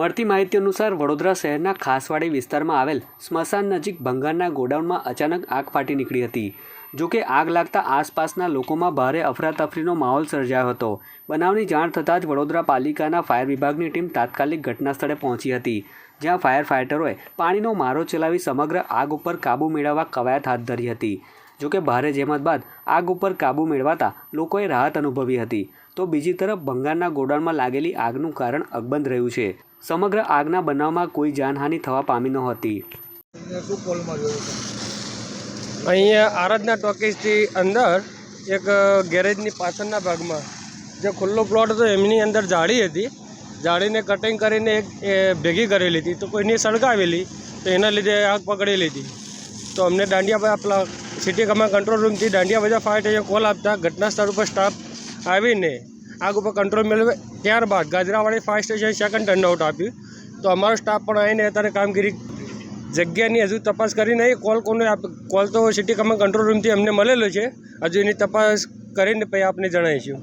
મળતી માહિતી અનુસાર વડોદરા શહેરના ખાસવાડી વિસ્તારમાં આવેલ સ્મશાન નજીક ભંગારના ગોડાઉનમાં અચાનક આગ ફાટી નીકળી હતી. જો કે આગ લાગતા આસપાસના લોકોમાં ભારે અફરાતફરીનો માહોલ સર્જાયો હતો. બનાવની જાણ થતાં જ વડોદરા પાલિકાના ફાયર વિભાગની ટીમ તાત્કાલિક ઘટના સ્થળે પહોંચી હતી, જ્યાં ફાયર ફાઇટરોએ પાણીનો મારો ચલાવી સમગ્ર આગ ઉપર કાબૂ મેળવવા કવાયત હાથ ધરી હતી. જોકે ભારે જેમત બાદ આગ ઉપર કાબૂ મેળવાતા લોકોએ રાહત અનુભવી હતી. તો બીજી તરફ ભંગારના ગોડાઉનમાં લાગેલી આગનું કારણ અકબંધ રહ્યું છે. સમગ્ર આગના બનાવમાં કોઈ જાનહાનિ થવા પામી નહોતી. અહીંયા આરાધના ટોકીઝથી અંદર એક ગેરેજની પાછળના ભાગમાં જે ખુલ્લો પ્લોટ હતો એમની અંદર જાળી હતી. જાળીને કટિંગ કરીને એક ભેગી કરેલી હતી. તો કોઈની સળગાવેલી, તો એના લીધે આગ પકડેલી હતી. તો અમને દાંડિયા આપલા સિટી કમાન્ડ કંટ્રોલ રૂમથી દાંડિયા બજાર ફાયર સ્ટેશન કોલ આપતા ઘટના સ્થળ ઉપર સ્ટાફ આવીને આગ ઉપર કંટ્રોલ મેળવે. ત્યારબાદ Gajrawadi fire station second turnout આપ્યું. તો અમારો સ્ટાફ પણ આવીને અત્યારે કામગીરી જગ્યાની હજુ તપાસ કરી નહીં. કોલ કોને આપ કોલ તો સિટી કમાન્ડ કંટ્રોલ રૂમથી અમને મળેલો છે. હજુ એની તપાસ કરીને પછી આપને જણાવીશું.